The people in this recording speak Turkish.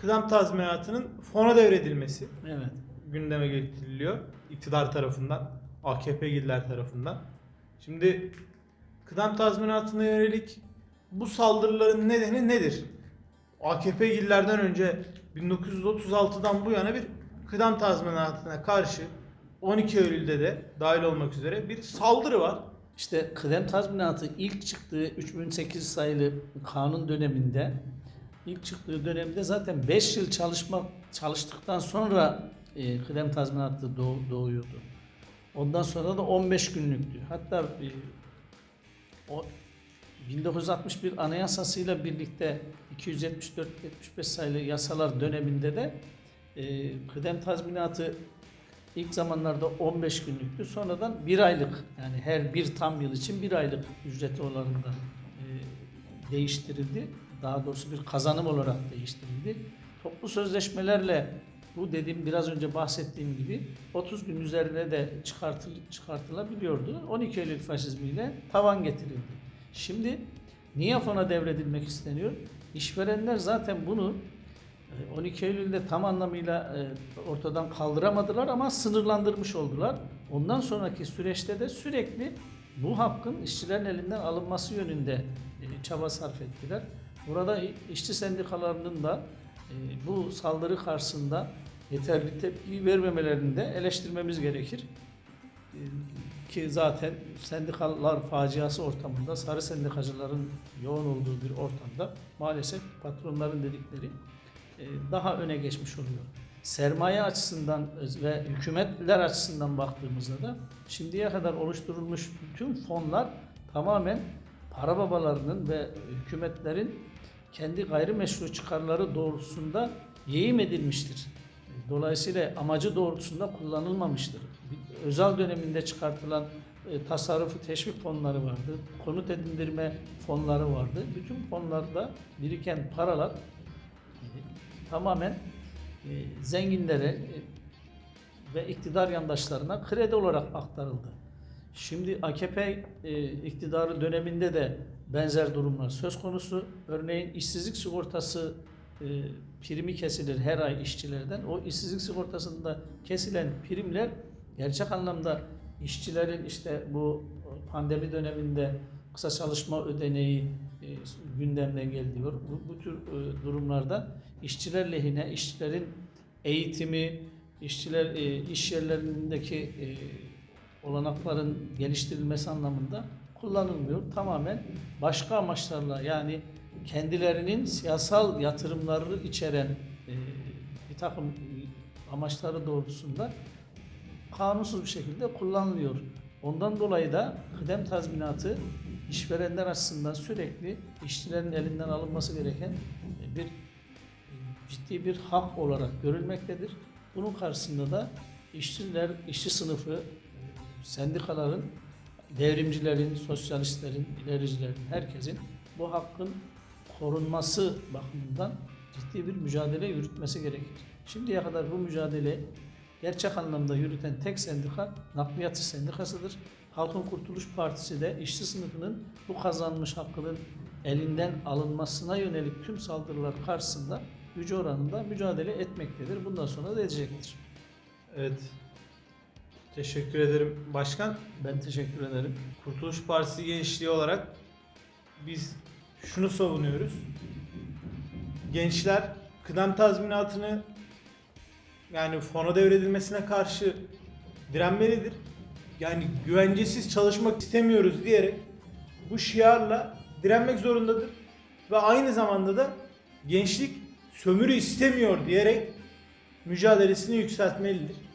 kıdem tazminatının fona devredilmesi Evet. gündeme getiriliyor iktidar tarafından, AKP'liler tarafından. Şimdi kıdem tazminatına yönelik bu saldırıların nedeni nedir? AKP'lilerden önce 1936'dan bu yana bir kıdem tazminatına karşı 12 Eylül'de de dahil olmak üzere bir saldırı var. İşte kıdem tazminatı ilk çıktığı 3008 sayılı kanun döneminde ilk çıktığı dönemde zaten 5 yıl çalışma çalıştıktan sonra e, kıdem tazminatı doğ- doğuyordu. Ondan sonra da 15 günlüktü. Hatta e, o 1961 anayasasıyla birlikte 274-75 sayılı yasalar döneminde de e, kıdem tazminatı ilk zamanlarda 15 günlüktü. Sonradan bir aylık yani her bir tam yıl için bir aylık ücreti olarak da e, değiştirildi. Daha doğrusu bir kazanım olarak değiştirildi. Toplu sözleşmelerle bu dediğim biraz önce bahsettiğim gibi 30 gün üzerine de çıkartıl, çıkartılabiliyordu. 12 Eylül faşizmiyle tavan getirildi. Şimdi niye fona devredilmek isteniyor? İşverenler zaten bunu e, 12 Eylül'de tam anlamıyla e, ortadan kaldıramadılar ama sınırlandırmış oldular. Ondan sonraki süreçte de sürekli bu hakkın işçilerin elinden alınması yönünde e, çaba sarf ettiler. Burada işçi sendikalarının da e, bu saldırı karşısında yeterli tepki vermemelerini de eleştirmemiz gerekir. E, Ki zaten sendikalar faciası ortamında sarı sendikacıların yoğun olduğu bir ortamda maalesef patronların dedikleri e, daha öne geçmiş oluyor. Sermaye açısından ve hükümetler açısından baktığımızda da şimdiye kadar oluşturulmuş bütün fonlar tamamen para babalarının ve hükümetlerin kendi gayrimeşru çıkarları doğrultusunda yeyim edilmiştir. Dolayısıyla amacı doğrultusunda kullanılmamıştır. Özel döneminde çıkartılan e, tasarrufu teşvik fonları vardı, konut edindirme fonları vardı. Bütün fonlarda biriken paralar tamamen e, zenginlere e, ve iktidar yandaşlarına kredi olarak aktarıldı. Şimdi AKP e, iktidarı döneminde de benzer durumlar söz konusu. Örneğin işsizlik sigortası e, primi kesilir her ay işçilerden. O işsizlik sigortasında kesilen primler gerçek anlamda işçilerin işte bu pandemi döneminde kısa çalışma ödeneği e, gündemden geliyor. Bu, bu tür e, durumlarda işçiler lehine, işçilerin eğitimi, işçiler e, iş yerlerindeki e, olanakların geliştirilmesi anlamında kullanılmıyor. Tamamen başka amaçlarla yani kendilerinin siyasal yatırımları içeren e, bir takım amaçları doğrultusunda kanunsuz bir şekilde kullanılıyor. Ondan dolayı da kıdem tazminatı işverenler açısından sürekli işçilerin elinden alınması gereken e, bir ciddi bir hak olarak görülmektedir. Bunun karşısında da işçiler, işçi sınıfı, sendikaların, devrimcilerin, sosyalistlerin, ilericilerin, herkesin bu hakkın korunması bakımından ciddi bir mücadele yürütmesi gerekir. Şimdiye kadar bu mücadele gerçek anlamda yürüten tek sendika Nakliyat İş Sendikası'dır. Halkın Kurtuluş Partisi de işçi sınıfının bu kazanmış hakkının elinden alınmasına yönelik tüm saldırılar karşısında gücü oranında mücadele etmektedir. Bundan sonra da edecektir. Evet. Teşekkür ederim başkan. Ben teşekkür ederim. Kurtuluş Partisi gençliği olarak biz şunu savunuyoruz. Gençler kıdem tazminatını yani fona devredilmesine karşı direnmelidir. Yani güvencesiz çalışmak istemiyoruz diyerek bu şiarla direnmek zorundadır. Ve aynı zamanda da gençlik sömürü istemiyor diyerek mücadelesini yükseltmelidir.